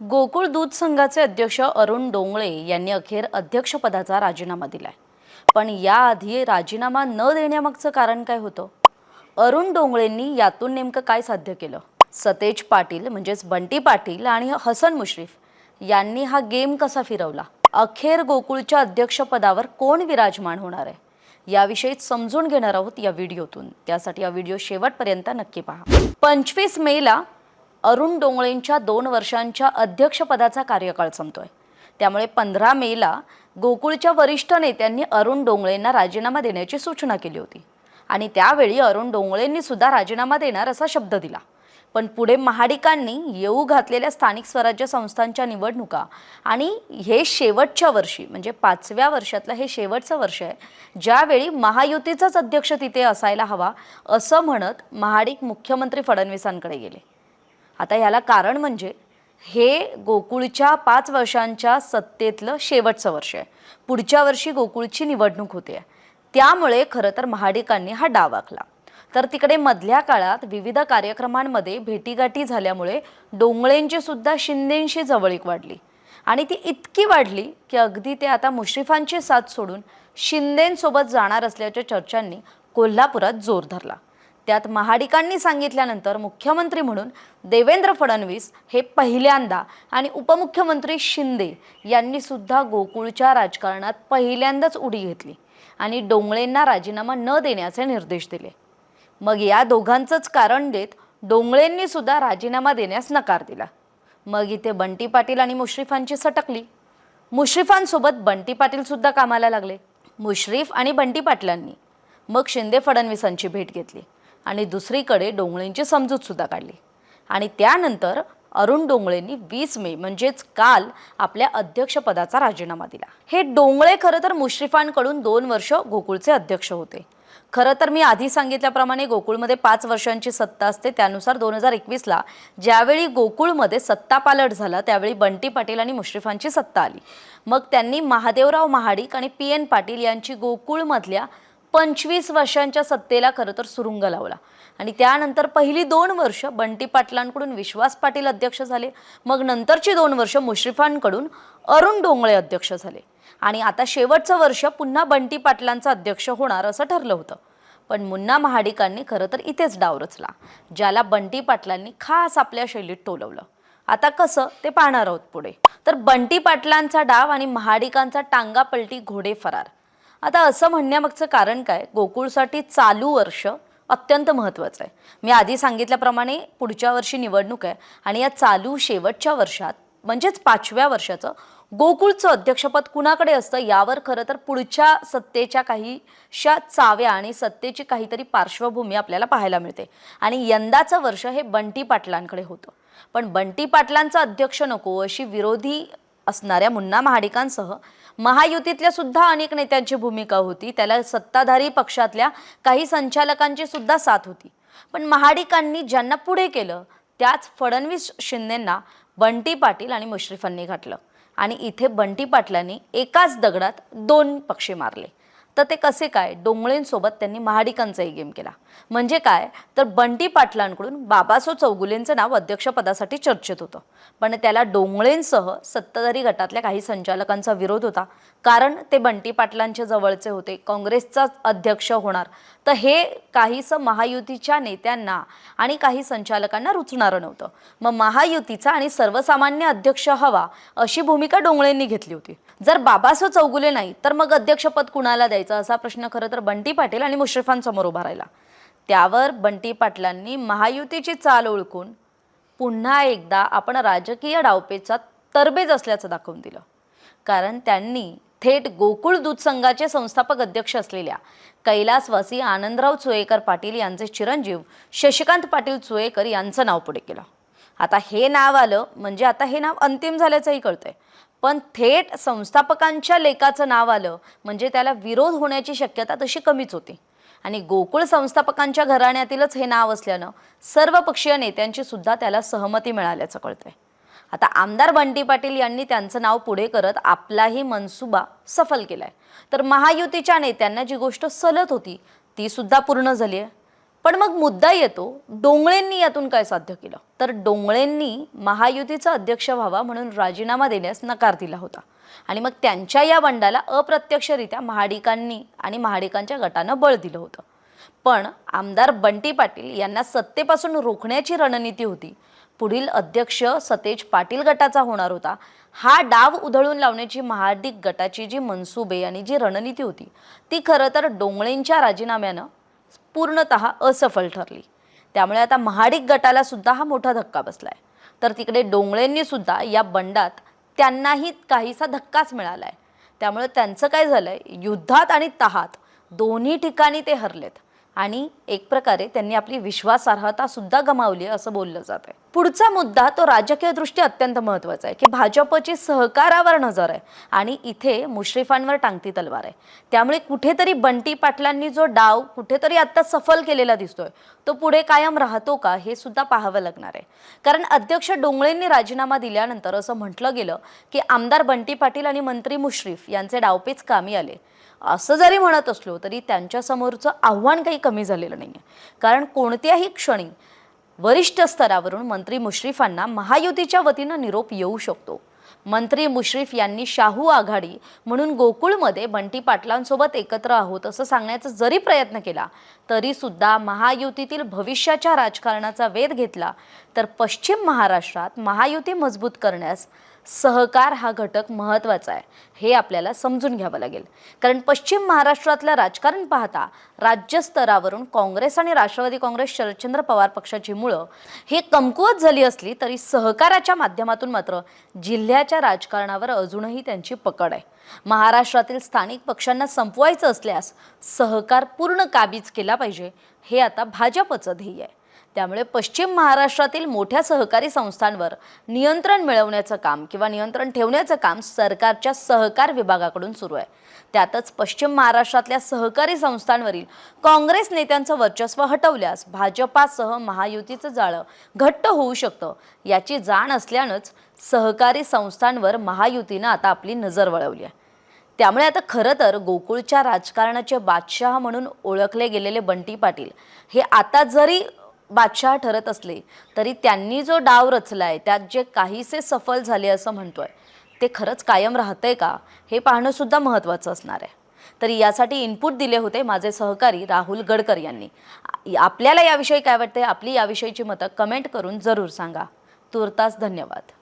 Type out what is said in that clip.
गोकुळ दूध संघाचे अध्यक्ष अरुण डोंगळे यांनी अखेर अध्यक्षपदाचा राजीनामा दिलाय. पण याआधी राजीनामा न देण्यामागचं कारण काय होतं? अरुण डोंगळेंनी यातून नेमकं काय साध्य केलं? सतेज पाटील म्हणजेच बंटी पाटील आणि हसन मुश्रीफ यांनी हा गेम कसा फिरवला? अखेर गोकुळच्या अध्यक्षपदावर कोण विराजमान होणार आहे? याविषयी समजून घेणार आहोत या व्हिडिओतून. त्यासाठी हा व्हिडिओ शेवटपर्यंत नक्की पहा. पंचवीस मेला अरुण डोंगळेंच्या दोन वर्षांच्या अध्यक्षपदाचा कार्यकाळ संपतोय. त्यामुळे पंधरा मेला गोकुळच्या वरिष्ठ नेत्यांनी अरुण डोंगळेंना राजीनामा देण्याची सूचना केली होती. आणि त्यावेळी अरुण डोंगळेंनी सुद्धा राजीनामा देणार असा शब्द दिला. पण पुढे महाडिकांनी येऊ घातलेल्या स्थानिक स्वराज्य संस्थांच्या निवडणुका आणि हे शेवटच्या वर्षी म्हणजे पाचव्या वर्षातलं हे शेवटचं वर्ष आहे ज्यावेळी महायुतीचाच अध्यक्ष तिथे असायला हवा असं म्हणत महाडिक मुख्यमंत्री फडणवीसांकडे गेले. आता याला कारण म्हणजे हे गोकुळच्या पाच वर्षांच्या सत्तेतलं शेवटचं वर्ष आहे. पुढच्या वर्षी गोकुळची निवडणूक होते. त्यामुळे खरं तर महाडिकांनी हा डाव आखला तर तिकडे मधल्या काळात विविध कार्यक्रमांमध्ये भेटीगाठी झाल्यामुळे डोंगळेंची सुद्धा शिंदेंशी जवळीक वाढली. आणि ती इतकी वाढली की अगदी ते आता मुश्रीफांची साथ सोडून शिंदेंसोबत जाणार असल्याच्या चर्चांनी कोल्हापुरात जोर धरला. त्यात महाडिकांनी सांगितल्यानंतर मुख्यमंत्री म्हणून देवेंद्र फडणवीस हे पहिल्यांदा आणि उपमुख्यमंत्री शिंदे यांनी सुद्धा गोकुळच्या राजकारणात पहिल्यांदाच उडी घेतली आणि डोंगळेंना राजीनामा न देण्याचे निर्देश दिले. मग या दोघांचंच कारण देत डोंगळेंनी सुद्धा राजीनामा देण्यास नकार दिला. मग इथे बंटी पाटील आणि मुश्रीफांची सटकली. मुश्रीफांसोबत बंटी पाटील सुद्धा कामाला लागले. मुश्रीफ आणि बंटी पाटलांनी. मग शिंदे फडणवीसांची भेट घेतली. आणि दुसरीकडे डोंगळेंची समजूत सुद्धा काढली. आणि त्यानंतर अरुण डोंगळेंनी वीस मे म्हणजेच काल आपल्या अध्यक्षपदाचा राजीनामा दिला. हे डोंगळे खरं तर मुश्रीफांकडून दोन वर्ष गोकुळचे अध्यक्ष होते. खरं तर मी आधी सांगितल्याप्रमाणे गोकुळमध्ये पाच वर्षांची सत्ता असते त्यानुसार दोन हजार एकवीसला ज्यावेळी गोकुळमध्ये सत्ता पालट झाला त्यावेळी बंटी पाटील आणि मुश्रीफांची सत्ता आली. मग त्यांनी महादेवराव महाडिक आणि पी एन पाटील यांची गोकुळमधल्या पंचवीस वर्षांच्या सत्तेला खरं तर सुरुंग लावला. आणि त्यानंतर पहिली दोन वर्ष बंटी पाटलांकडून विश्वास पाटील अध्यक्ष झाले. मग नंतरची दोन वर्ष मुश्रीफांकडून अरुण डोंगळे अध्यक्ष झाले. आणि आता शेवटचं वर्ष पुन्हा बंटी पाटलांचा अध्यक्ष होणार असं ठरलं होतं. पण मुन्ना महाडिकांनी खरं तर इथेच डाव रचला ज्याला बंटी पाटलांनी खास आपल्या शैलीत टोलवलं. आता कसं ते पाहणार आहोत पुढे. तर बंटी पाटलांचा डाव आणि महाडिकांचा टांगा पलटी घोडे फरार. आता असं म्हणण्यामागचं कारण काय? गोकुळसाठी चालू वर्ष अत्यंत महत्त्वाचं आहे. मी आधी सांगितल्याप्रमाणे पुढच्या वर्षी निवडणूक आहे आणि या चालू शेवटच्या वर्षात म्हणजेच पाचव्या वर्षाचं गोकुळचं अध्यक्षपद कुणाकडे असतं यावर खरं तर पुढच्या सत्तेच्या काहीशा चाव्या आणि सत्तेची काहीतरी पार्श्वभूमी आपल्याला पाहायला मिळते. आणि यंदाचं वर्ष हे बंटी पाटलांकडे होतं. पण बंटी पाटलांचा अध्यक्ष नको अशी विरोधी असणाऱ्या मुन्ना महाडिकांसह महायुतीतल्या सुद्धा अनेक नेत्यांची भूमिका होती. त्याला सत्ताधारी पक्षातल्या काही संचालकांची सुद्धा साथ होती. पण महाडिकांनी ज्यांना पुढे केलं त्याच फडणवीस शिंदेंना बंटी पाटील आणि मुश्रीफांनी घातलं. आणि इथे बंटी पाटलांनी एकाच दगडात दोन पक्षी मारले. तर ते कसे काय? डोंगळेंसोबत त्यांनी महाडिकांचाही गेम केला. म्हणजे काय? तर बंटी पाटलांकडून बाबासो चौगुलेंचं नाव अध्यक्षपदासाठी चर्चेत होतं. पण त्याला डोंगळेंसह सत्ताधारी गटातल्या काही संचालकांचा विरोध होता. कारण ते बंटी पाटलांच्या जवळचे होते. काँग्रेसचा अध्यक्ष होणार. तर हे काहीसं महायुतीच्या नेत्यांना आणि काही संचालकांना रुचणारं नव्हतं. मग महायुतीचा आणि सर्वसामान्य अध्यक्ष हवा अशी भूमिका डोंगळेंनी घेतली होती. जर बाबासो चौगुले नाही तर मग अध्यक्षपद कुणाला द्यायचं? असा प्रश्न खरं तर बंटी पाटील आणि मुश्रीफांसमोर उभा राहिला. त्यावर बंटी पाटलांनी महायुतीची चाल ओळखून पुन्हा एकदा आपण राजकीय डावपेचा तरबेज असल्याचं दाखवून दिलं. कारण त्यांनी थेट गोकुळ दूध संघाचे संस्थापक अध्यक्ष असलेल्या कैलासवासी आनंदराव चुएकर पाटील यांचे चिरंजीव शशिकांत पाटील चुएकर यांचं नाव पुढे केलं. आता हे नाव आलं म्हणजे आता हे नाव अंतिम झाल्याचंही कळतंय. पण थेट संस्थापकांच्या लेखाचं नाव आलं म्हणजे त्याला विरोध होण्याची शक्यता तशी कमीच होती. आणि गोकुळ संस्थापकांच्या घराण्यातीलच हे नाव असल्यानं सर्व पक्षीय नेत्यांची सुद्धा त्याला सहमती मिळाल्याचं कळतंय. आता आमदार बंटी पाटील यांनी त्यांचं नाव पुढे करत आपलाही मनसुबा सफल केलाय. तर महायुतीच्या नेत्यांना जी गोष्ट सलत होती ती सुद्धा पूर्ण झाली आहे पण मग मुद्दा येतो डोंगळेंनी यातून काय साध्य केलं? तर डोंगळेंनी महायुतीचा अध्यक्ष व्हावा म्हणून राजीनामा देण्यास नकार दिला होता. आणि मग त्यांच्या या बंडाला अप्रत्यक्षरित्या महाडिकांनी आणि महाडिकांच्या गटानं बळ दिलं होतं. पण आमदार बंटी पाटील यांना सत्तेपासून रोखण्याची रणनीती होती. पुढील अध्यक्ष सतेज पाटील गटाचा होणार होता. हा डाव उधळून लावण्याची महाडिक गटाची जी मनसुबे आणि जी रणनीती होती ती खरं तर डोंगळेंच्या राजीनाम्यानं पूर्णत असफल ठरली. त्यामुळे आता महाडिक गटाला सुद्धा हा मोठा धक्का बसलाय. तर तिकडे डोंगळेंनी सुद्धा या बंडात त्यांनाही काहीसा धक्काच मिळालाय. त्यामुळे त्यांचं काय झालंय? युद्धात आणि तहात दोन्ही ठिकाणी ते हरलेत. आणि एक प्रकारे त्यांनी आपली विश्वासार्हता सुद्धा गमावली असं बोललं जात आहे. पुढचा मुद्दा तो राजकीय दृष्टी अत्यंत महत्त्वाचा आहे की भाजपची सहकारावर नजर आहे आणि इथे मुश्रीफांवर टांगती तलवार आहे. त्यामुळे कुठेतरी बंटी पाटलांनी जो डाव कुठेतरी आत्ता सफल केलेला दिसतोय तो पुढे कायम राहतो का हे सुद्धा पाहावं लागणार आहे. कारण अध्यक्ष डोंगळेंनी राजीनामा दिल्यानंतर असं म्हटलं गेलं की आमदार बंटी पाटील आणि मंत्री मुश्रीफ यांचे डावपेच कामी आले. असं जरी म्हणत असलो तरी त्यांच्यासमोरचं आव्हान काही कमी झालेलं नाही आहे कारण कोणत्याही क्षणी वरिष्ठ स्तरावरून मंत्री मुश्रीफांना महायुतीच्या वतीनं निरोप येऊ शकतो. मंत्री मुश्रीफ यांनी शाहू आघाडी म्हणून गोकुळमध्ये बंटी पाटलांसोबत एकत्र आहोत असं सांगण्याचा जरी प्रयत्न केला तरी सुद्धा महायुतीतील भविष्याच्या राजकारणाचा वेध घेतला तर पश्चिम महाराष्ट्रात महायुती मजबूत करण्यास सहकार हा घटक महत्त्वाचा आहे हे आपल्याला समजून घ्यावं लागेल. कारण पश्चिम महाराष्ट्रातलं राजकारण पाहता राज्यस्तरावरून काँग्रेस आणि राष्ट्रवादी काँग्रेस शरदचंद्र पवार पक्षाची मुळं हे कमकुवत झाली असली तरी सहकाराच्या माध्यमातून मात्र जिल्ह्याच्या राजकारणावर अजूनही त्यांची पकड आहे. महाराष्ट्रातील स्थानिक पक्षांना संपवायचं असल्यास सहकार पूर्ण काबीज केला पाहिजे हे आता भाजपचं ध्येय आहे. त्यामुळे पश्चिम महाराष्ट्रातील मोठ्या सहकारी संस्थांवर नियंत्रण मिळवण्याचं काम किंवा नियंत्रण ठेवण्याचं काम सरकारच्या सहकार विभागाकडून सुरू आहे. त्यातच पश्चिम महाराष्ट्रातल्या सहकारी संस्थांवरील काँग्रेस नेत्यांचं वर्चस्व हटवल्यास भाजपासह महायुतीचं जाळं घट्ट होऊ शकतं याची जाण असल्यानंच सहकारी संस्थांवर महायुतीनं आता आपली नजर वळवली आहे. त्यामुळे आता खरं तर गोकुळच्या राजकारणाचे बादशहा म्हणून ओळखले गेलेले बंटी पाटील हे आता जरी बादशहा ठरत असले तरी त्यांनी जो डाव रचला आहे त्यात जे काहीसे सफल झाले असं म्हणतोय ते खरंच कायम राहतंय का? हे पाहणंसुद्धा महत्त्वाचं असणार आहे. तरी यासाठी इनपुट दिले होते माझे सहकारी राहुल गडकर यांनी. आपल्याला याविषयी काय वाटते आपली याविषयीची मतं कमेंट करून जरूर सांगा. तुर्तास धन्यवाद.